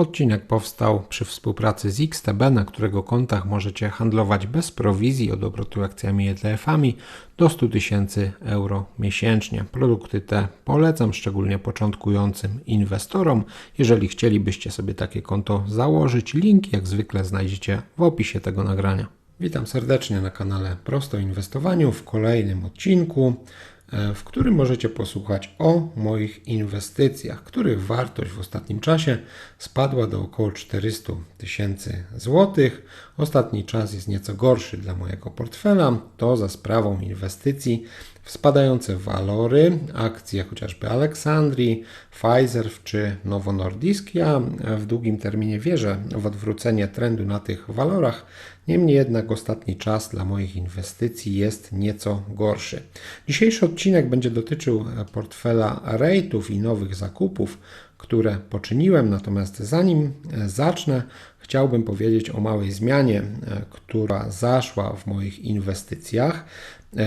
Odcinek powstał przy współpracy z XTB, na którego kontach możecie handlować bez prowizji od obrotu akcjami ETF-ami do 100 tysięcy euro miesięcznie. Produkty te polecam szczególnie początkującym inwestorom. Jeżeli chcielibyście sobie takie konto założyć, link jak zwykle znajdziecie w opisie tego nagrania. Witam serdecznie na kanale Prosto Inwestowaniu w kolejnym odcinku. E, w którym możecie posłuchać o moich inwestycjach, których wartość w ostatnim czasie spadła do około 400 tysięcy złotych. Ostatni czas jest nieco gorszy dla mojego portfela. To za sprawą inwestycji w spadające walory akcji, jak chociażby Aleksandrii, Pfizer czy Novo Nordisk. Ja w długim terminie wierzę w odwrócenie trendu na tych walorach. Niemniej jednak ostatni czas dla moich inwestycji jest nieco gorszy. Dzisiejszy odcinek będzie dotyczył portfela rate'ów i nowych zakupów, które poczyniłem. Natomiast zanim zacznę, chciałbym powiedzieć o małej zmianie, która zaszła w moich inwestycjach.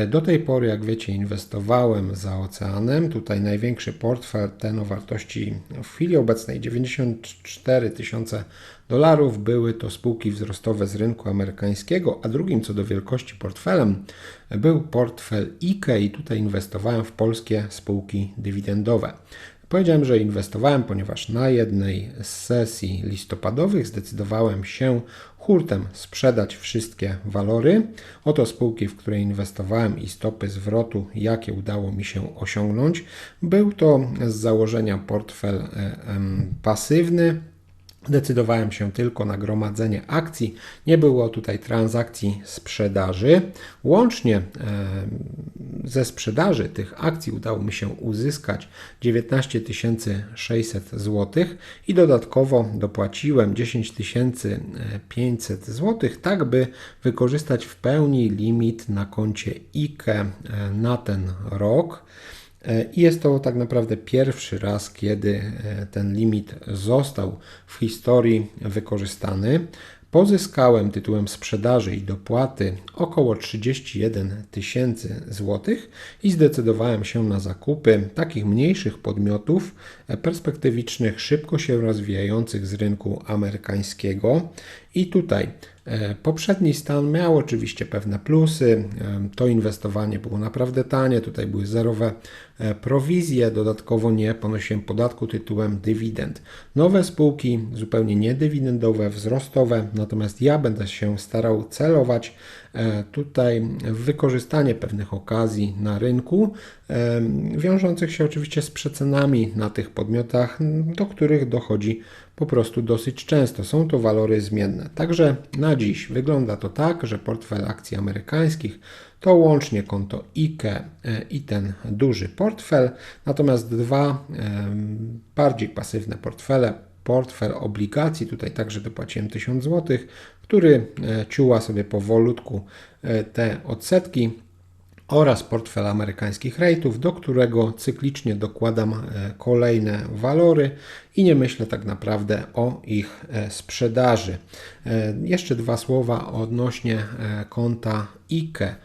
Do tej pory, jak wiecie, inwestowałem za oceanem. Tutaj największy portfel, ten o wartości w chwili obecnej 94 tysiące dolarów, były to spółki wzrostowe z rynku amerykańskiego, a drugim co do wielkości portfelem był portfel IKE i tutaj inwestowałem w polskie spółki dywidendowe. Powiedziałem, że inwestowałem, ponieważ na jednej z sesji listopadowych zdecydowałem się hurtem sprzedać wszystkie walory. Oto spółki, w które inwestowałem i stopy zwrotu, jakie udało mi się osiągnąć. Był to z założenia portfel e, pasywny, Decydowałem się tylko na gromadzenie akcji. Nie było tutaj transakcji sprzedaży. Łącznie ze sprzedaży tych akcji udało mi się uzyskać 19 600 zł i dodatkowo dopłaciłem 10 500 zł, tak by wykorzystać w pełni limit na koncie IKE na ten rok. I jest to tak naprawdę pierwszy raz, kiedy e, ten limit został w historii wykorzystany. Pozyskałem tytułem sprzedaży i dopłaty około 31 tysięcy złotych i zdecydowałem się na zakupy takich mniejszych podmiotów e, perspektywicznych, szybko się rozwijających z rynku amerykańskiego. I tutaj E, poprzedni stan miał oczywiście pewne plusy. E, to inwestowanie było naprawdę tanie, tutaj były zerowe e, prowizje, dodatkowo nie ponosiłem podatku tytułem dywidend. Nowe spółki zupełnie niedywidendowe, wzrostowe, natomiast ja będę się starał celować tutaj wykorzystanie pewnych okazji na rynku, wiążących się oczywiście z przecenami na tych podmiotach, do których dochodzi po prostu dosyć często. Są to walory zmienne. Także na dziś wygląda to tak, że portfel akcji amerykańskich to łącznie konto IKE i ten duży portfel, natomiast dwa bardziej pasywne portfele portfel obligacji, tutaj także dopłaciłem 1000 zł, który e, ciuła sobie powolutku e, te odsetki oraz portfel amerykańskich rate'ów, do którego cyklicznie dokładam e, kolejne walory i nie myślę tak naprawdę o ich e, sprzedaży. E, jeszcze dwa słowa odnośnie konta IKE.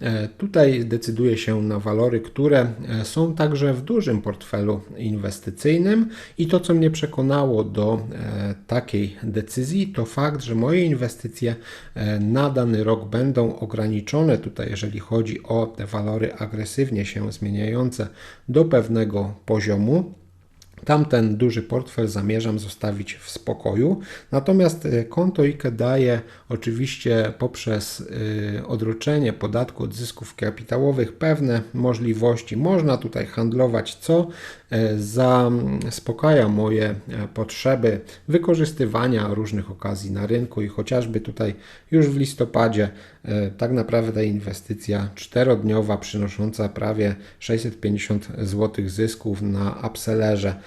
E, tutaj decyduje się na walory, które e, są także w dużym portfelu inwestycyjnym i to, co mnie przekonało do e, takiej decyzji, to fakt, że moje inwestycje na dany rok będą ograniczone tutaj, jeżeli chodzi o te walory agresywnie się zmieniające do pewnego poziomu. Tamten duży portfel zamierzam zostawić w spokoju. Natomiast e, konto IKE daje oczywiście poprzez e, odroczenie podatku od zysków kapitałowych pewne możliwości. Można tutaj handlować, co e, zaspokaja moje potrzeby wykorzystywania różnych okazji na rynku i chociażby tutaj już w listopadzie tak naprawdę inwestycja czterodniowa przynosząca prawie 650 zł zysków na upsellerze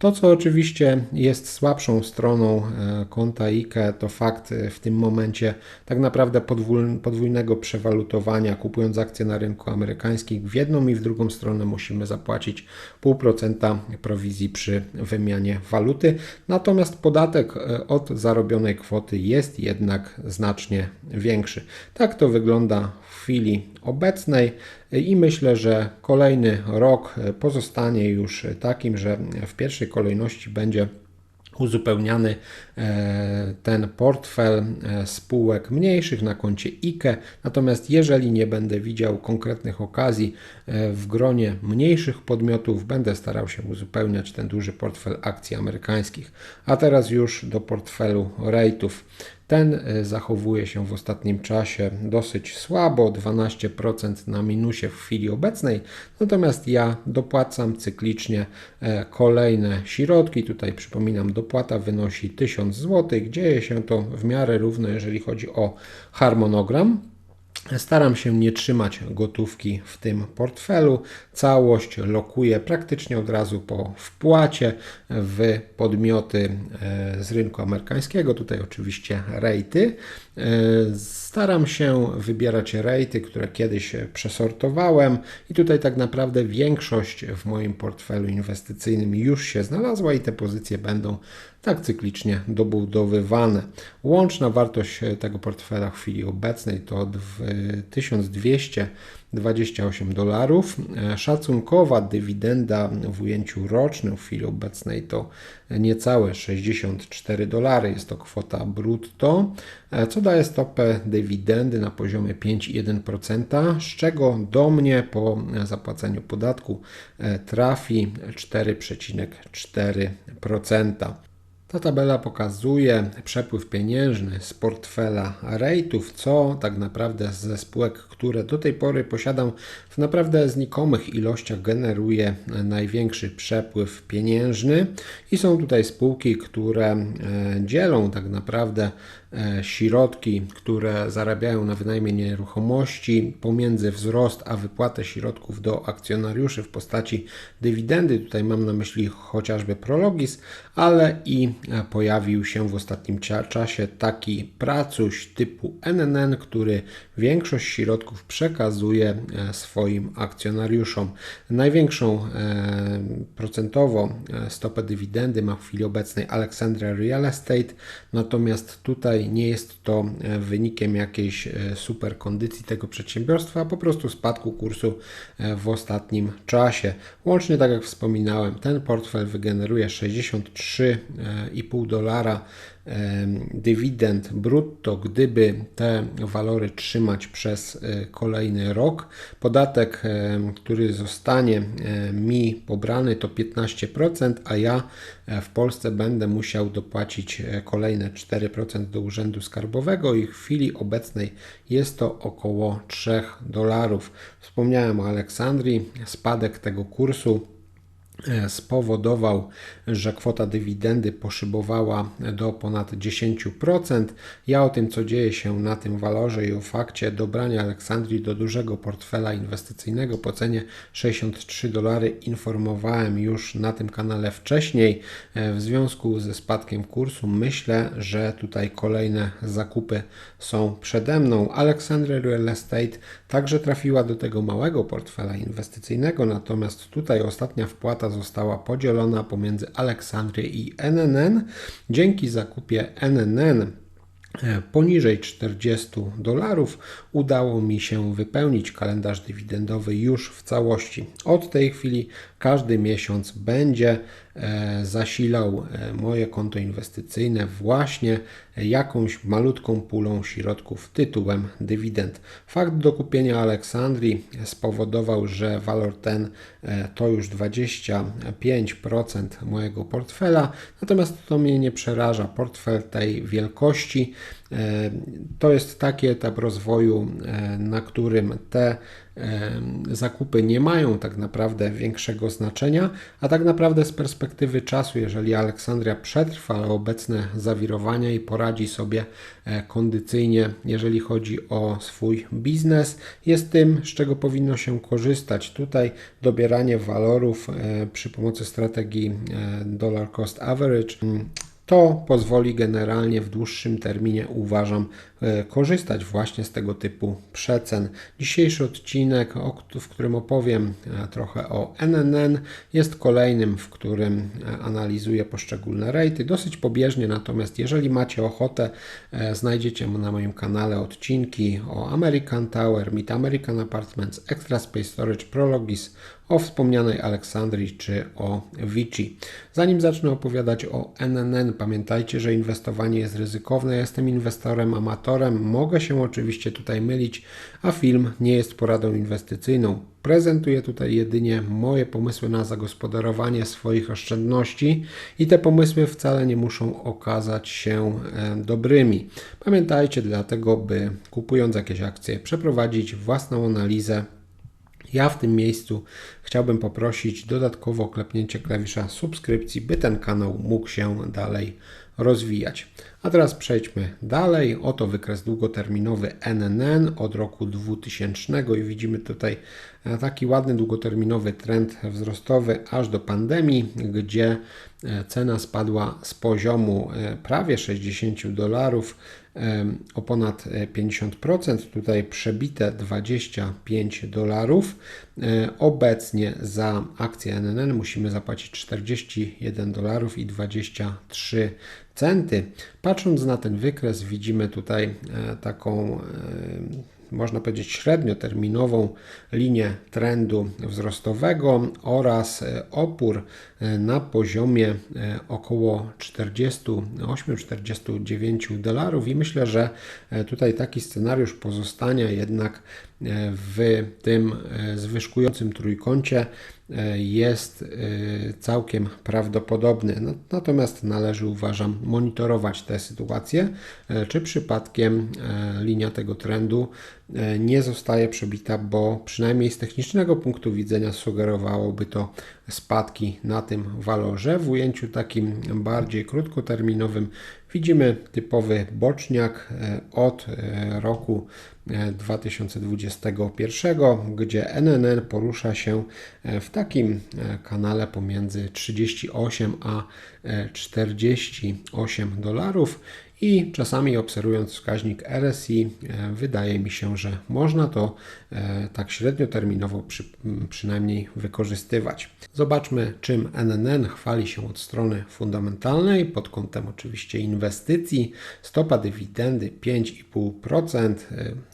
to, co oczywiście jest słabszą stroną e, konta IKE, to fakt e, w tym momencie tak naprawdę podwójnego przewalutowania. Kupując akcje na rynku amerykańskim, w jedną i w drugą stronę musimy zapłacić 0,5% prowizji przy wymianie waluty. Natomiast podatek e, od zarobionej kwoty jest jednak znacznie większy. Tak to wygląda w chwili obecnej i myślę, że kolejny rok pozostanie już takim, że w pierwszej kolejności będzie uzupełniany e, ten portfel e, spółek mniejszych na koncie IKE. Natomiast jeżeli nie będę widział konkretnych okazji e, w gronie mniejszych podmiotów, będę starał się uzupełniać ten duży portfel akcji amerykańskich. A teraz już do portfelu rate'ów. Ten e, zachowuje się w ostatnim czasie dosyć słabo, 12% na minusie w chwili obecnej, natomiast ja dopłacam cyklicznie e, kolejne środki. Tutaj przypominam, dopłata wynosi 1000 zł. Dzieje się to w miarę równo, jeżeli chodzi o harmonogram. Staram się nie trzymać gotówki w tym portfelu. Całość lokuję praktycznie od razu po wpłacie w podmioty e, z rynku amerykańskiego. Tutaj oczywiście rejty. E, staram się wybierać rejty, które kiedyś przesortowałem i tutaj tak naprawdę większość w moim portfelu inwestycyjnym już się znalazła i te pozycje będą tak cyklicznie dobudowywane. Łączna wartość tego portfela w chwili obecnej to 1228 dolarów. Szacunkowa dywidenda w ujęciu rocznym w chwili obecnej to niecałe 64 dolary. Jest to kwota brutto, co daje stopę dywidendy na poziomie 5,1%, z czego do mnie po zapłaceniu podatku trafi 4,4%. Ta tabela pokazuje przepływ pieniężny z portfela rejtów, co tak naprawdę ze spółek, które do tej pory posiadam w naprawdę znikomych ilościach generuje największy przepływ pieniężny. I są tutaj spółki, które e, dzielą tak naprawdę środki, które zarabiają na wynajmie nieruchomości pomiędzy wzrost a wypłatę środków do akcjonariuszy w postaci dywidendy. Tutaj mam na myśli chociażby Prologis, ale i e, pojawił się w ostatnim czasie taki pracuś typu NNN, który większość środków przekazuje e, swoim akcjonariuszom. Największą procentowo stopę dywidendy ma w chwili obecnej Alexandria Real Estate, natomiast tutaj nie jest to e, wynikiem jakiejś e, super kondycji tego przedsiębiorstwa, a po prostu spadku kursu e, w ostatnim czasie. Łącznie, tak jak wspominałem, ten portfel wygeneruje 63,5 dolara dywidend brutto, gdyby te walory trzymać przez e, kolejny rok. Podatek, który zostanie mi pobrany to 15%, a ja e, w Polsce będę musiał dopłacić e, kolejne 4% do Urzędu Skarbowego i w chwili obecnej jest to około 3 dolarów. Wspomniałem o Aleksandrii, spadek tego kursu E, spowodował, że kwota dywidendy poszybowała do ponad 10%. Ja o tym, co dzieje się na tym walorze i o fakcie dobrania Aleksandrii do dużego portfela inwestycyjnego po cenie 63 dolary informowałem już na tym kanale wcześniej. E, w związku ze spadkiem kursu myślę, że tutaj kolejne zakupy są przede mną. Alexandria Real Estate także trafiła do tego małego portfela inwestycyjnego, natomiast tutaj ostatnia wpłata została podzielona pomiędzy Aleksandrię i NNN. Dzięki zakupie NNN e, poniżej 40 dolarów udało mi się wypełnić kalendarz dywidendowy już w całości. Od tej chwili każdy miesiąc będzie e, zasilał e, moje konto inwestycyjne właśnie jakąś malutką pulą środków tytułem dywidend. Fakt dokupienia Aleksandrii spowodował, że walor ten e, to już 25% mojego portfela, natomiast to mnie nie przeraża. Portfel tej wielkości to jest taki etap rozwoju, na którym te zakupy nie mają tak naprawdę większego znaczenia, a tak naprawdę z perspektywy czasu, jeżeli Aleksandria przetrwa obecne zawirowania i poradzi sobie e, kondycyjnie, jeżeli chodzi o swój biznes, jest tym, z czego powinno się korzystać. Tutaj dobieranie walorów e, przy pomocy strategii e, dollar cost average to pozwoli generalnie w dłuższym terminie, uważam, e, korzystać właśnie z tego typu przecen. Dzisiejszy odcinek, w którym opowiem e, trochę o NNN, jest kolejnym, w którym e, analizuję poszczególne rejty, dosyć pobieżnie, natomiast jeżeli macie ochotę, znajdziecie na moim kanale odcinki o American Tower, Mid American Apartments, Extra Space Storage, Prologis o wspomnianej Aleksandrii czy o Vichy. Zanim zacznę opowiadać o NNN, pamiętajcie, że inwestowanie jest ryzykowne. Ja jestem inwestorem, amatorem, mogę się oczywiście tutaj mylić, a film nie jest poradą inwestycyjną. Prezentuję tutaj jedynie moje pomysły na zagospodarowanie swoich oszczędności i te pomysły wcale nie muszą okazać się e, dobrymi. Pamiętajcie dlatego, by kupując jakieś akcje, przeprowadzić własną analizę ja w tym miejscu chciałbym poprosić dodatkowo o klepnięcie klawisza subskrypcji, by ten kanał mógł się dalej rozwijać. A teraz przejdźmy dalej. Oto wykres długoterminowy NNN od roku 2000 i widzimy tutaj taki ładny długoterminowy trend wzrostowy aż do pandemii, gdzie e, cena spadła z poziomu e, prawie 60 dolarów o ponad 50%, tutaj przebite 25 dolarów. Obecnie za akcję NNN musimy zapłacić 41 dolarów i 23 centy. Patrząc na ten wykres, widzimy tutaj e, taką e, można powiedzieć średnioterminową linię trendu wzrostowego oraz e, opór na poziomie około 48-49 dolarów. I myślę, że tutaj taki scenariusz pozostania jednak w tym zwyżkującym trójkącie jest y, całkiem prawdopodobny. No, natomiast należy, uważam, monitorować tę sytuację, e, czy przypadkiem e, linia tego trendu e, nie zostaje przebita, bo przynajmniej z technicznego punktu widzenia sugerowałoby to spadki na tym walorze. W ujęciu takim bardziej krótkoterminowym widzimy typowy boczniak od roku 2021, gdzie NNN porusza się e, w takim e, kanale pomiędzy 38 a 48 e, dolarów i czasami obserwując wskaźnik RSI wydaje mi się, że można to tak średnioterminowo przy, przynajmniej wykorzystywać. Zobaczmy czym NNN chwali się od strony fundamentalnej pod kątem oczywiście inwestycji. Stopa dywidendy 5,5%,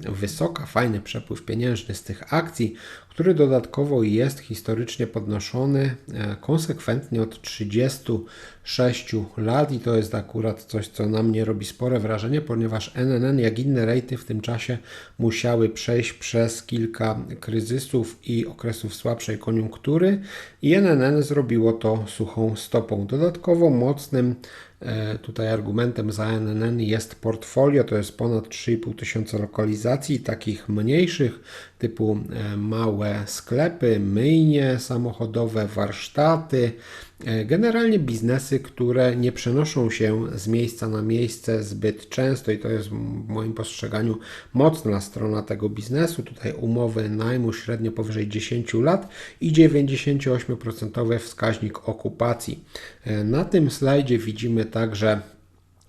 wysoka, fajny przepływ pieniężny z tych akcji, który dodatkowo jest historycznie podnoszony e, konsekwentnie od 36 lat i to jest akurat coś, co na mnie robi spore wrażenie, ponieważ NNN, jak inne rejty w tym czasie musiały przejść przez kilka kryzysów i okresów słabszej koniunktury i NNN zrobiło to suchą stopą. Dodatkowo mocnym E, tutaj argumentem za NNN jest portfolio, to jest ponad 3,5 tysiąca lokalizacji, takich mniejszych, typu e, małe sklepy, myjnie samochodowe, warsztaty, E, generalnie biznesy, które nie przenoszą się z miejsca na miejsce zbyt często i to jest w moim postrzeganiu mocna strona tego biznesu. Tutaj umowy najmu średnio powyżej 10 lat i 98% wskaźnik okupacji. E, na tym slajdzie widzimy także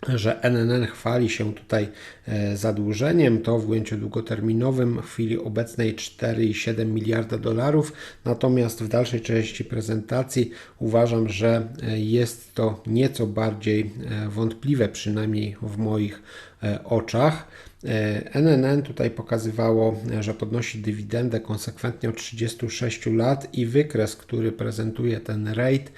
że NNN chwali się tutaj e, zadłużeniem, to w ujęciu długoterminowym w chwili obecnej 4,7 miliarda dolarów, natomiast w dalszej części prezentacji uważam, że e, jest to nieco bardziej e, wątpliwe, przynajmniej w moich oczach. NNN tutaj pokazywało, że podnosi dywidendę konsekwentnie od 36 lat i wykres, który prezentuje ten rate,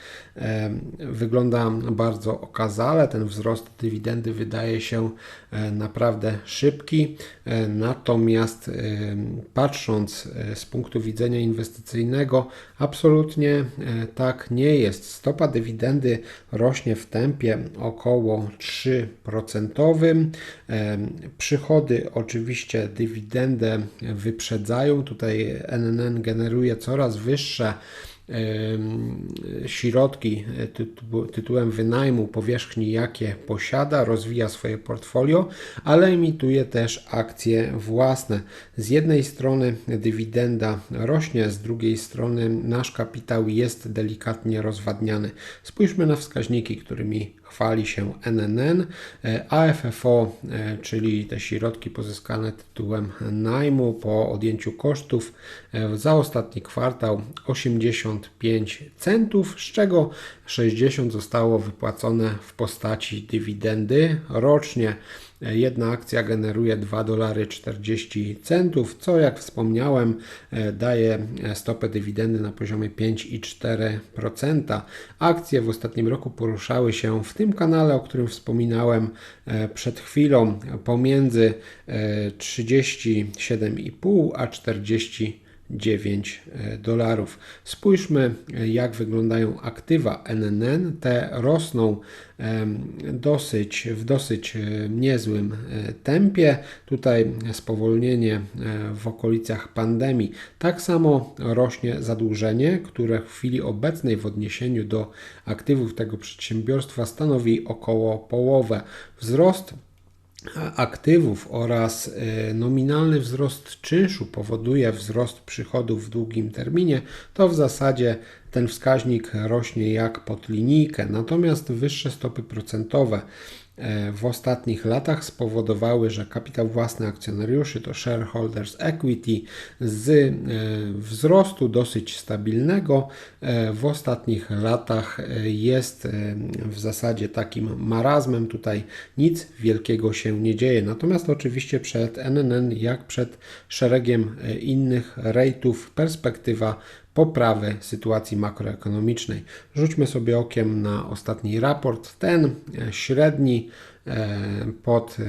wygląda bardzo okazale. Ten wzrost dywidendy wydaje się e, naprawdę szybki, e, natomiast patrząc e, z punktu widzenia inwestycyjnego, absolutnie tak nie jest. Stopa dywidendy rośnie w tempie około 3%. Przychody oczywiście dywidendę wyprzedzają. Tutaj NNN generuje coraz wyższe środki tytułem wynajmu powierzchni, jakie posiada, rozwija swoje portfolio, ale emituje też akcje własne. Z jednej strony dywidenda rośnie, z drugiej strony nasz kapitał jest delikatnie rozwadniany. Spójrzmy na wskaźniki, którymi chwali się NNN, e, AFFO, e, czyli te środki pozyskane tytułem najmu po odjęciu kosztów e, za ostatni kwartał 85 centów, z czego 60 zostało wypłacone w postaci dywidendy rocznie. Jedna akcja generuje 2 dolary 40 centów, co jak wspomniałem daje stopę dywidendy na poziomie 5,4%. Akcje w ostatnim roku poruszały się w tym kanale, o którym wspominałem przed chwilą, pomiędzy 37,5 a 40 9 e, dolarów. Spójrzmy, e, jak wyglądają aktywa NNN. Te rosną dosyć, w dosyć e, niezłym tempie. Tutaj spowolnienie w okolicach pandemii. Tak samo rośnie zadłużenie, które w chwili obecnej w odniesieniu do aktywów tego przedsiębiorstwa stanowi około połowę. Wzrost aktywów oraz y, nominalny wzrost czynszu powoduje wzrost przychodów w długim terminie, to w zasadzie ten wskaźnik rośnie jak pod linijkę. Natomiast wyższe stopy procentowe w ostatnich latach spowodowały, że kapitał własny akcjonariuszy to shareholders equity z e, wzrostu dosyć stabilnego e, w ostatnich latach jest w zasadzie takim marazmem. Tutaj nic wielkiego się nie dzieje. Natomiast oczywiście przed NNN, jak przed szeregiem innych rejtów, perspektywa poprawy sytuacji makroekonomicznej. Rzućmy sobie okiem na ostatni raport. Ten e, średni pod e,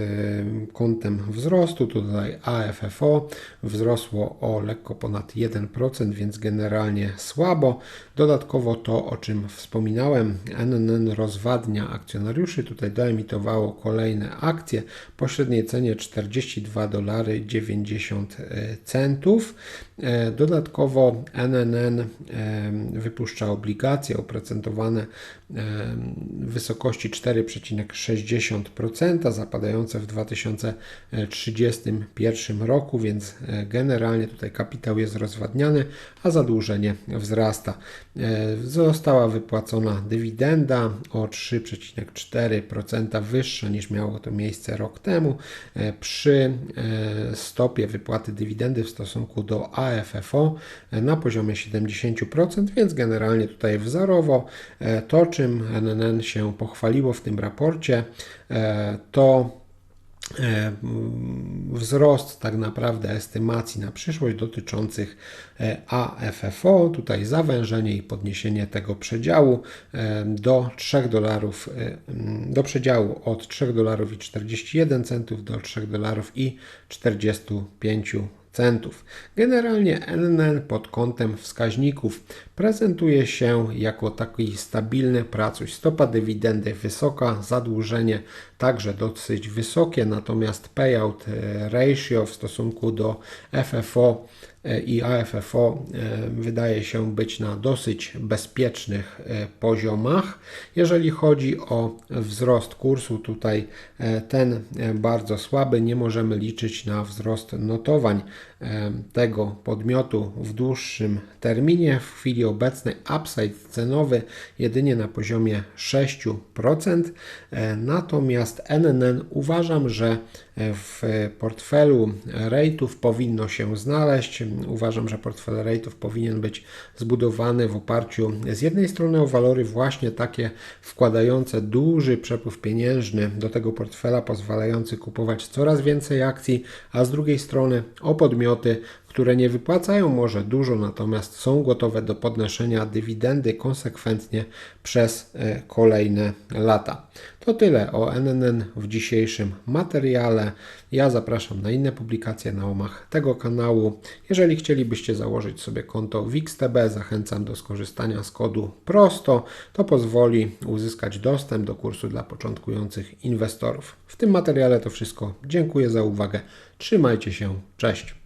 kątem wzrostu. Tutaj AFFO wzrosło o lekko ponad 1%, więc generalnie słabo. Dodatkowo to, o czym wspominałem, NNN rozwadnia akcjonariuszy. Tutaj doemitowało kolejne akcje po średniej cenie 42 dolary 90 centów. E, dodatkowo NNN wypuszcza obligacje oprocentowane wysokości 4,60% zapadające w 2031 roku, więc e, generalnie tutaj kapitał jest rozwadniany, a zadłużenie wzrasta. E, została wypłacona dywidenda o 3,4% wyższa niż miało to miejsce rok temu. E, przy stopie wypłaty dywidendy w stosunku do AFFO na poziomie 70%, więc generalnie tutaj wzorowo to, czy czym NNN się pochwaliło w tym raporcie, e, to e, wzrost tak naprawdę estymacji na przyszłość dotyczących e, AFFO, tutaj zawężenie i podniesienie tego przedziału do 3 dolarów, do przedziału od 3 dolarów i 41 centów do 3 dolarów i 45 centów. Generalnie NNN pod kątem wskaźników prezentuje się jako taki stabilny pracuś. Stopa dywidendy wysoka, zadłużenie także dosyć wysokie, natomiast payout e, ratio w stosunku do FFO i AFFO e, wydaje się być na dosyć bezpiecznych poziomach. Jeżeli chodzi o wzrost kursu, tutaj ten bardzo słaby, nie możemy liczyć na wzrost notowań tego podmiotu w dłuższym terminie. W chwili obecnej upside cenowy jedynie na poziomie 6%, natomiast NNN uważam, że w portfelu rate'ów powinno się znaleźć. Uważam, że portfel rate'ów powinien być zbudowany w oparciu z jednej strony o walory właśnie takie wkładające duży przepływ pieniężny do tego portfela, pozwalający kupować coraz więcej akcji, a z drugiej strony o podmioty, które nie wypłacają może dużo, natomiast są gotowe do podnoszenia dywidendy konsekwentnie przez e, kolejne lata. To tyle o NNN w dzisiejszym materiale. Ja zapraszam na inne publikacje na omach tego kanału. Jeżeli chcielibyście założyć sobie konto w XTB, zachęcam do skorzystania z kodu PROSTO. To pozwoli uzyskać dostęp do kursu dla początkujących inwestorów. W tym materiale to wszystko. Dziękuję za uwagę. Trzymajcie się. Cześć.